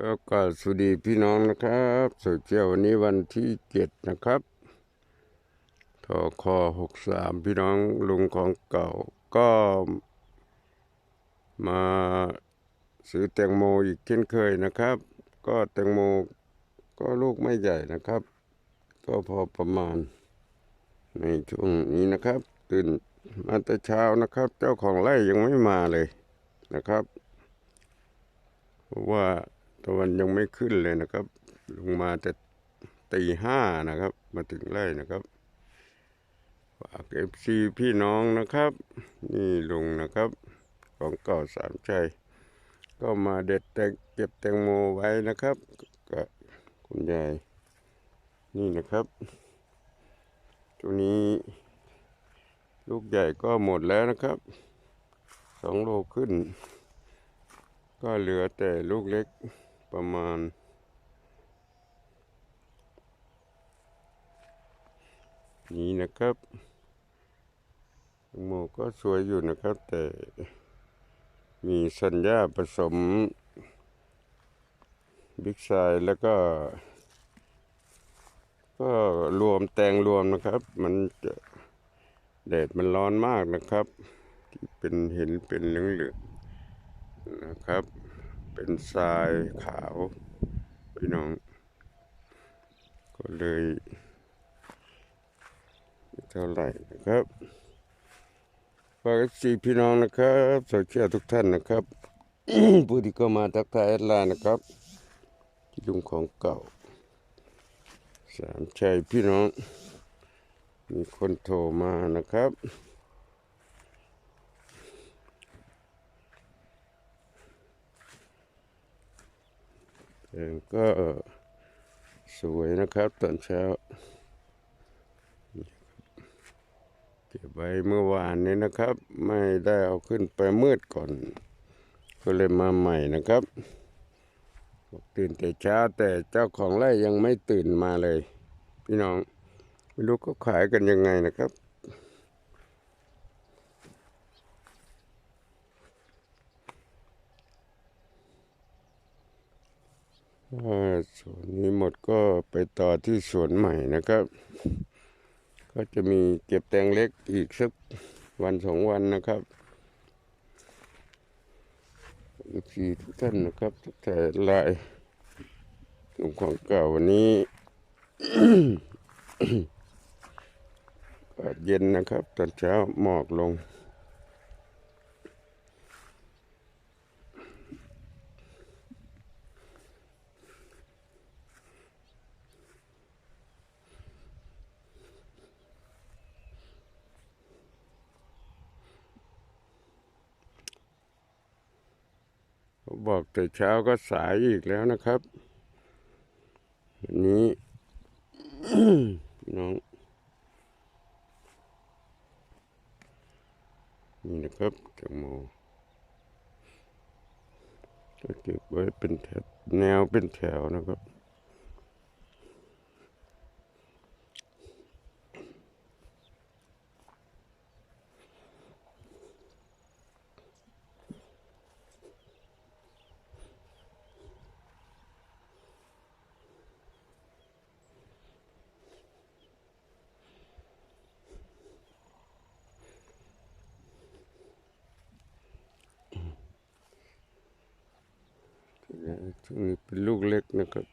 ครับก็สวัสดีพี่น้องนะครับสุดเจ้าวันนี้วันที่เจ็ดนะครับทอคอหกสามพี่น้องลุงของเก่าก็มาซื้อแตงโมอีกเช่นเคยนะครับ ก็แตงโมก็ลูกไม่ใหญ่นะครับ ก็พอประมาณ ในช่วงนี้นะครับ ตื่นมาแต่เช้านะครับ เจ้าของไร่ยังไม่มาเลยนะครับ เพราะว่า ตะวันยังไม่ขึ้นเลยนะครับ ลงมาแต่ตีห้านะครับ มาถึงไร่นะครับฝากเอฟซีพี่น้องนะครับ นี่ลุงนะครับ ของเก่าสามชัยก็มาเด็ดแตงเก็บแตงโมไว้นะครับกับคุณยายนี่นะครับตัวนี้ลูกใหญ่ก็หมดแล้วนะครับสองโลขึ้น ก็เหลือแต่ลูกเล็ก ประมาณ นี้นะครับแตงโมก็สวยอยู่นะครับ แต่มีสัญญาผสมบิ๊กไซด์แล้วก็ ก็รวมแตงรวมนะครับ มันจะแดดมันร้อนมากนะครับ ที่เป็นเห็นเป็นเหลืองๆนะครับ เป็นทรายขาวพี่น้อง ก็เลยเท่าไหร่นะครับฝากสีพี่น้องนะครับโซเชียลทุกท่านนะครับผู้ที่เข้ามาทักทายแอดไลน์นะครับที่ลุงของเก่า สามชัยพี่น้อง มีคนโทรมานะครับ เอง ก็สวยนะครับตอนเช้า เก็บไว้เมื่อวานนี้นะครับ ไม่ได้เอาขึ้นไปมืดก่อน ก็เลยมาใหม่นะครับ ตื่นแต่เช้าแต่เจ้าของไร่ยังไม่ตื่นมาเลย พี่น้อง ไม่รู้เขาขายกันยังไงนะครับ ถ้าสวนนี้หมดก็ไปต่อที่สวนใหม่นะครับ ก็จะมีเก็บแตงเล็กอีกสักวันสองวันนะครับอีกทีทุกท่านนะครับแต่ลายกลุ่มของเก่าวันนี้เย็นนะครับ ตอนเช้าหมอกลง บอกแต่เช้าก็สายอีกแล้วนะครับ วันนี้พี่น้อง นี่นะครับแตงโมก็เก็บไว้เป็นแถวแนวเป็นแถวนะครับ ช่วงนี้เป็นลูกเล็กนะครับ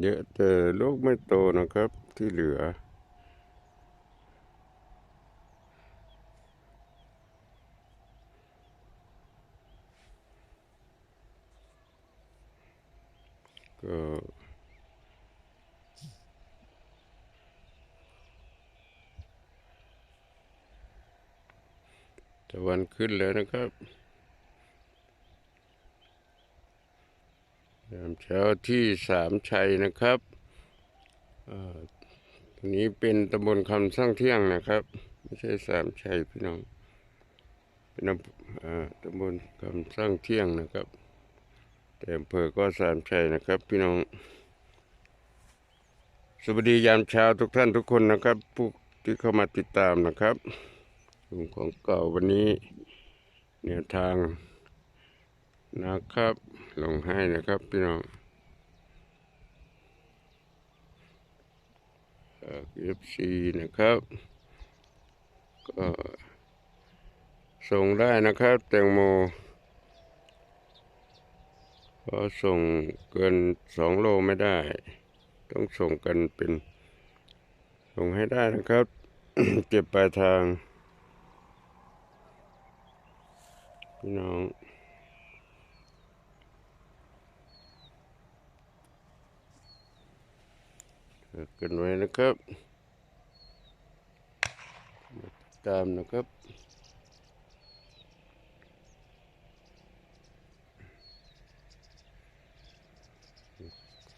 เยอะแต่ลูกไม่โตนะครับที่เหลือ ก็ ตะวันขึ้นแล้วนะครับยามเช้าที่สามชัยนะครับอ่าตรงนี้เป็นตำบลคำสร้างเที่ยงนะครับ ไม่ใช่สามชัยพี่น้อง เป็นอ่าตำบลคำสร้างเที่ยงนะครับ แต่อำเภอก็สามชัยนะครับ พี่น้อง สวัสดียามเช้าทุกท่านทุกคนนะครับผู้ที่เข้ามาติดตามนะครับ ลุ่มของเก่าวันนี้แนวทางนะครับ ลงให้นะครับพี่น้องเอฟซีนะครับ ก็ส่งได้นะครับ แตงโมก็ส่งเกินสองโลไม่ได้ ต้องส่งกันเป็น ส่งให้ได้นะครับ เก็บปลายทาง พี่น้องเกิดกันไว้นะครับมาติดตามนะครับ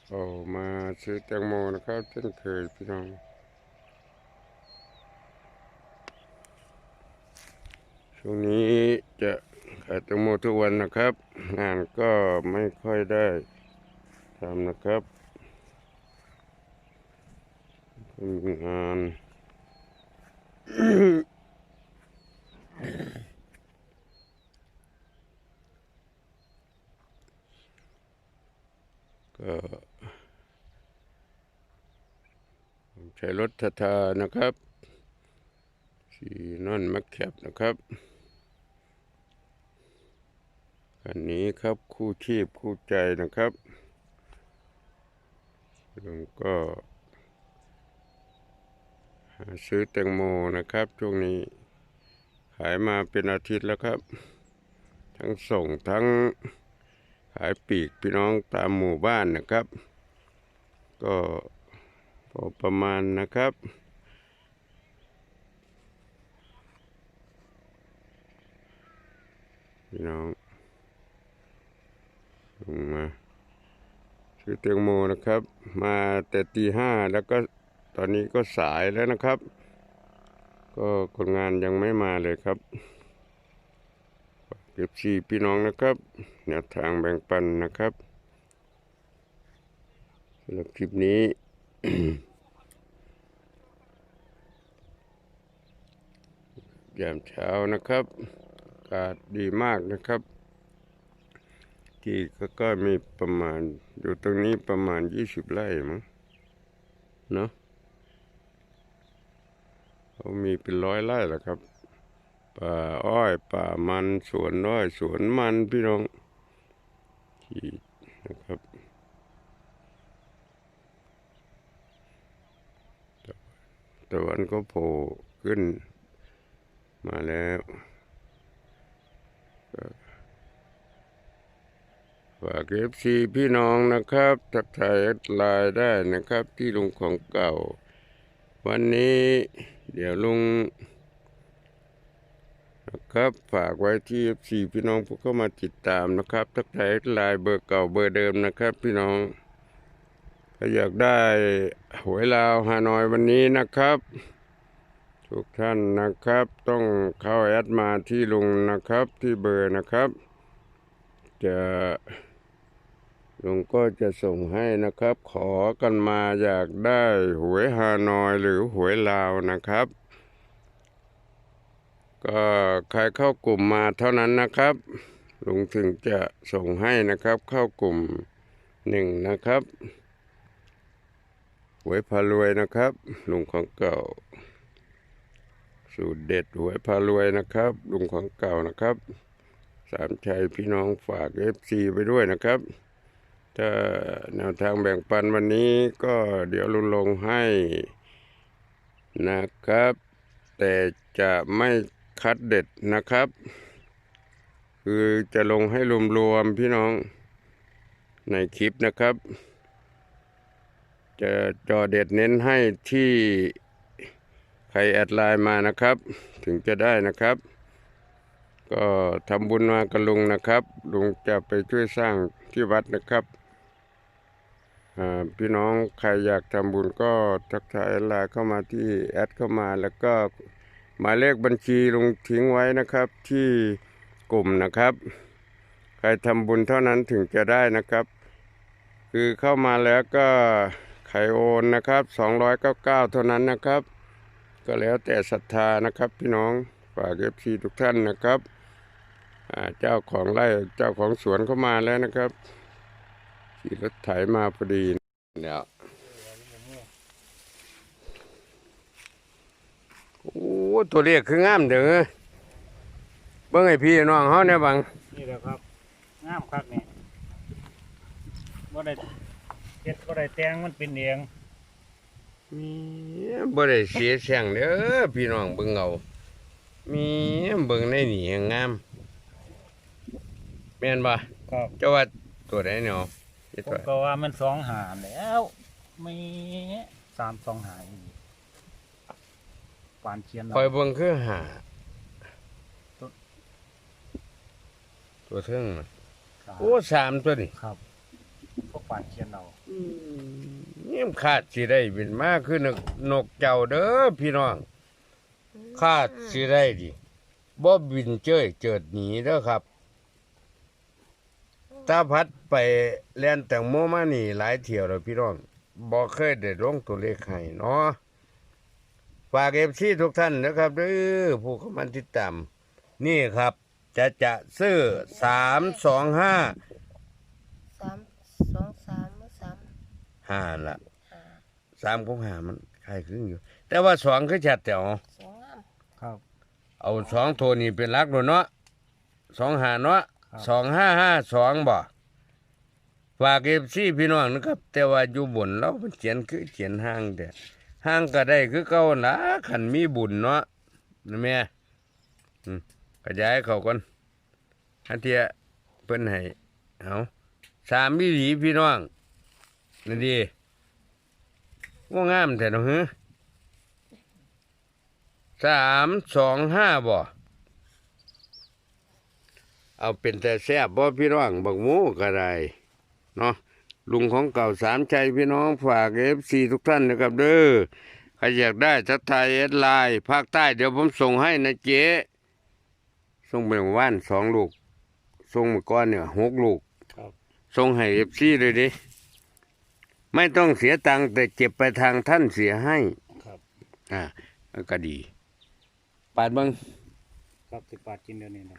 เอามาซื้อแตงโมนะครับเช่นเคยพี่น้องช่วงนี้จะ ขายแตงโมทุกวันนะครับ งานก็ไม่ค่อยได้ทำนะครับงานก็ใช้รถทาทานะครับสีนอนมักแคบนะครับ คันนี้ครับคู่ชีพคู่ใจนะครับแล้วก็หาซื้อแตงโมนะครับช่วงนี้ขายมาเป็นอาทิตย์แล้วครับ ทั้งส่งทั้งขายปีกพี่น้องตามหมู่บ้านนะครับ ก็พอประมาณนะครับพี่น้อง มาซื้อแตงโมนะครับ มาแต่ตีห้าแล้วก็ตอนนี้ก็สายแล้วนะครับ ก็คนงานยังไม่มาเลยครับเก็บชีพี่น้องนะครับแนวทางแบ่งปันนะครับสำหรับคลิปนี้ยามเช้านะครับอากาศดีมากนะครับ ที่ก็ก็มีประมาณ อยู่ตรงนี้ประมาณยี่สิบไร่มั้งเนาะเขามีเป็นร้อยไร่แหละครับ ป่าอ้อย ป่ามันสวนอ้อย สวนมันพี่น้องที่นะครับตะวันก็โผล่ขึ้นมาแล้ว ฝากเอฟซีพี่น้องนะครับทักทายไลน์ได้นะครับที่ลุงของเก่า วันนี้เดี๋ยวลุงนะครับฝากไว้ที่ FC พี่น้องผู้เข้ามาติดตามนะครับทักทายไลน์เบอร์เก่าเบอร์เดิมนะครับ พี่น้องถ้าอยากได้หวยลาวฮานอยวันนี้นะครับทุกท่านนะครับต้องเข้าแอดมาที่ลุงนะครับที่เบอร์นะครับ จะ ลุงก็จะส่งให้นะครับ ขอกันมาอยากได้หวยฮานอยหรือหวยลาวนะครับ ก็ใครเข้ากลุ่มมาเท่านั้นนะครับลุงถึงจะส่งให้นะครับ เข้ากลุ่มหนึ่งนะครับหวยพารวยนะครับลุงของเก่า สูตรเด็ดหวยพารวยนะครับลุงของเก่านะครับ สามชัยพี่น้องฝากเอฟซีไปด้วยนะครับ ถ้าแนวทางแบ่งปันวันนี้ก็เดี๋ยวลุงลงให้นะครับ แต่จะไม่คัดเด็ดนะครับ คือจะลงให้รวมๆพี่น้องในคลิปนะครับ จะจอเด็ดเน้นให้ที่ใครแอดไลน์มานะครับ ถึงจะได้นะครับ ก็ทำบุญมากับลุงนะครับ ลุงจะไปช่วยสร้างที่วัดนะครับ พี่น้องใครอยากทำบุญก็ทักทายไลน์เข้ามาที่แอดเข้ามาแล้วก็หมายเลขบัญชีลงทิ้งไว้นะครับที่กลุ่มนะครับ ใครทำบุญเท่านั้นถึงจะได้นะครับ คือเข้ามาแล้วก็ขรโอนนะครับสองร้อยเก้าเก้าเท่านั้นนะครับ ก็แล้วแต่ศรัทธานะครับ พี่น้องฝากเอฟซีทุกท่านนะครับเจ้าของไร่เจ้าของสวนเข้ามาแล้วนะครับ ขี่รถไถมาพอดีเนี่ยโอ้ตัวเลขคืองามเด้อเบิ่งให้พี่น้องเฮาเนี่ยบังนี่แหละครับงามคักนี่บ่ได้เฮ็ดบ่ได้แต่งมันเป็นเองมีบ่ได้เสียเสียงเด้อพี่น้องเบิ่งเอามีเบิ่งในนี่งามแม่นบ่ครับเจ้าว่าตัวไหนเนาะเฮ็ด ผมไว้ก็ว่ามันสองหาแล้วไม่สามสองหาอีกปานเชียนคอยเบิ่งคือหาตัวเทิงน่ะครับโอ้สามตัวนี่ครับพวกปานเชียนเอานี่มนขาดสิได้เป็นมาคือนกนกเจ้าเด้อพี่น้องขาดสิได้ดิบ่บินเจ้ยเจิดหนีเด้อครับ ตาพัดไปแล่นแตงโมมานี่หลายเที่ยวแล้วพี่น้องบ่เคยได้ลงตัวเลขให้เนาะฝากเอฟซีทุกท่านนะครับเด้อผู้เข้ามาติดตามนี่ครับ จะจะซื้อสามสองห้าสามสองสามหรือสามห้าละห้าสามของห้ามันคล้ายคลึงอยู่ แต่ว่าสองคือชัดแต่อ๋อสวยงามครับ เอาสองโทนี่เป็นหลักเลยเนาะสองหาเนาะครับ สองห้าห้าสองบ่ฝากเอฟซีพี่น้องนะครับ แต่ว่าอยู่บนเรามันเขียนคือเขียนห้างแต่ห้างก็ได้คือเก่านะขันมีบุญเนาะนะแม่ขยายเขาก่อนอันเทียเพิ่นให้เอาสามวิถีพี่น้องนั่นดีว่างามแต่เนาะฮะสามสองห้าบ่ เอาเป็นแต่แซ่บบ่พี่น้องบักหมูก็ได้เนาะลุงของเก่าสามใจพี่น้องฝากเอฟซีทุกท่านนะครับเด้อใครอยากได้ทักทายเอสไลน์ภาคใต้เดี๋ยวผมส่งให้นะเจ๊ส่งไปว่านสองลูกส่งมาก้อนเนี่ยหกลูกครับส่งให้เอฟซีเลยดิไม่ต้องเสียตังค์แต่เจ็บไปทางท่านเสียให้ครับอ่าก็ดี ปาดเบิงครับสิปาดกินเดี๋ยวนี้นะ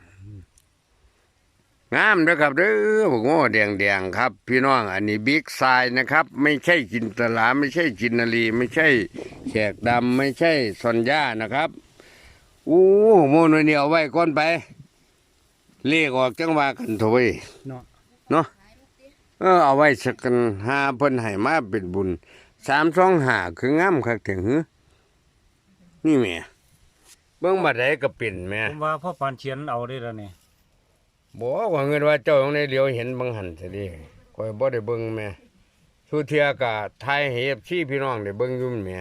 งามเด้อครับเด้อบอกว่าแดงแดงๆครับ พี่น้องอันนี้บิ๊กไซน์นะครับ ไม่ใช่จินตลาไม่ใช่จินนารีไม่ใช่แขกดำไม่ใช่ซอนย่านะครับอู้โมโนเนียเอาไว้ก่อนไป เลขออกจังว่ากันโถยเนาะเนาะเออเอาไว้สักกันหาเพิ่นให้มาเป็นบุญสามสองหาคืองามคักถึงหือนี่แหม่เบิ่งบัดใดก็เป็นแหม่ผมว่าพ่อปานเชียนเอาได้แล้วนี่ บอกว่าเงินว่าเจ้าของในเหลียวเห็นบางหันซะดิคอยบ่ได้เบิ่งแม่สุเทียกะทายให้ FC พี่น้องได้เบิ่งอยู่แม่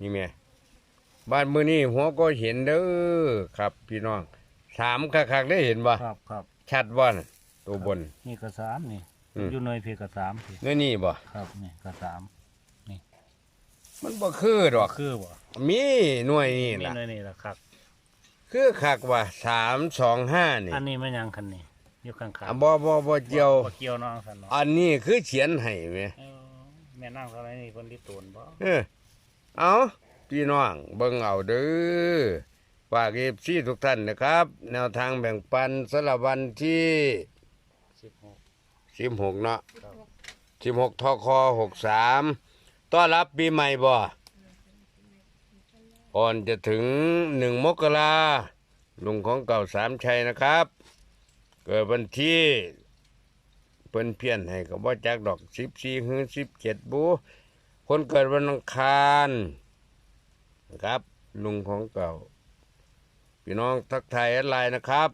นี่แม่บ้านมื้อนี้หัวก็เห็นเด้อครับ พี่น้องสามคักๆได้เห็นบ่ครับครับชัดบ่น่ะตัวบน นี่ก็สามนี่อืม อยู่หน่วยเพียก็สามพี่นี่นี่บ่ครับนี่ก็สามมันบ่คือดอก คือบ่มีหน่วยนี่มีล่ะ หน่วยนี่ล่ะครับ คือคักว่า325นี่อันนี้มันยังคันนี่ อยู่ข้างอะบ่บ่บ่เกี่ยวบ่เกี่ยวน้องสันเนาะอันนี้คือเขียนให้แหมเออแม่นั่งเท่าไหรนี่เพิ่นที่ตูนบ่เออเอาพี่น้องเบิ่งเอาเด้อฝากเอฟซีทุกท่านนะครับ แนวทางแบ่งปันสำหรับวันที่16 16เนาะ16ทค63ต้อนรับปีใหม่บ่ก่อนจะถึง 1 มกราลุงของเก่าสามชัยนะครับ เกิดวันที่เพิ่นเพี้ยนให้ก็บ่จักดอก14ถึง17บู คนเกิดวันอังคารนะครับ ลุงของเก่า พี่น้องทักทายแอดไลน์นะครับ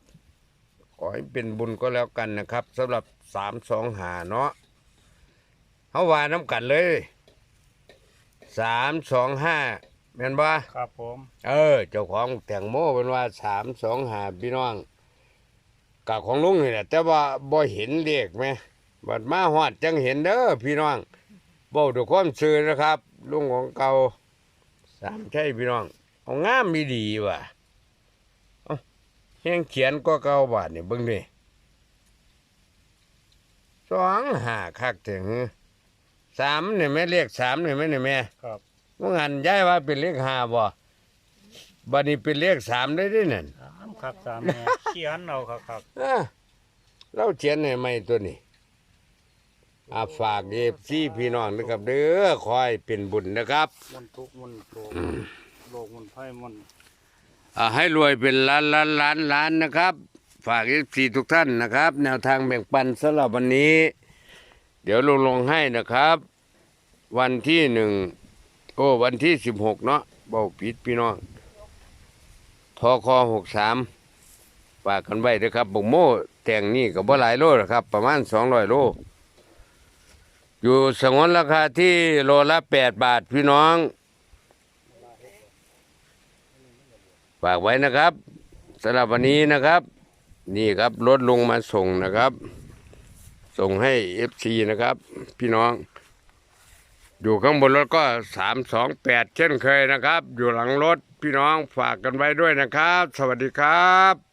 ขอให้เป็นบุญก็แล้วกันนะครับสำหรับสามสองหาเนาะเฮาวาน้ำกันเลยสามสองห้าแม่นบ่ครับผม เออ เจ้าของแตงโมเป็นว่าสามสองหาพี่น้อง กับของลุงนี่แหละแต่ว่าบ่เห็นเลขไหมบัดมาหอดจังเห็นเด้อพี่น้องเบ้าด้วยความซื่อนะครับ ลุงของเก่าสามใช่พี่น้อง เอางามมีดีว่ะเอาแห้งเขียนก็เก่าบาทนี่เบิ่งดิสองหาคักถึงสสามเนี่ยแม่เลขสามเนี่ยแม่เนี่ยแม่ครับว่างานย้ายว่าเป็นเลขห้าบ่ บัดนี้เป็นเลขสามได้ด้วยนั่นสามคักสามแน่เขียนเอาคักคักอะเราเขียนให้ไม่ตัวนี้อาฝากเอฟซีพี่น้องนะครับเด้อคอยเป็นบุญนะครับๆมันทุกข์มันโศกโลกมันไพ่มันอ่าให้รวยเป็นล้านล้านล้านล้านนะครับ ฝากเอฟซีทุกท่านนะครับ แนวทางแบ่งปันสำหรับวันนี้ เดี๋ยวลงลงให้นะครับ วันที่หนึ่งโอ้วันที่สิบหกเนาะเบาผิดพี่น้อง ทอคอหกสามฝากกันไว้นะครับบุกโม่แต่งนี่ก็บ่หลายโลนะครับ ประมาณสองร้อยโล อยู่สงวนราคาที่โลละแปดบาทพี่น้องฝากไว้นะครับสำหรับวันนี้นะครับ นี่ครับรถลงมาส่งนะครับ ส่งให้เอฟซีนะครับ พี่น้อง อยู่ข้างบนรถก็สามสองแปดเช่นเคยนะครับ อยู่หลังรถพี่น้องฝากกันไว้ด้วยนะครับ สวัสดีครับ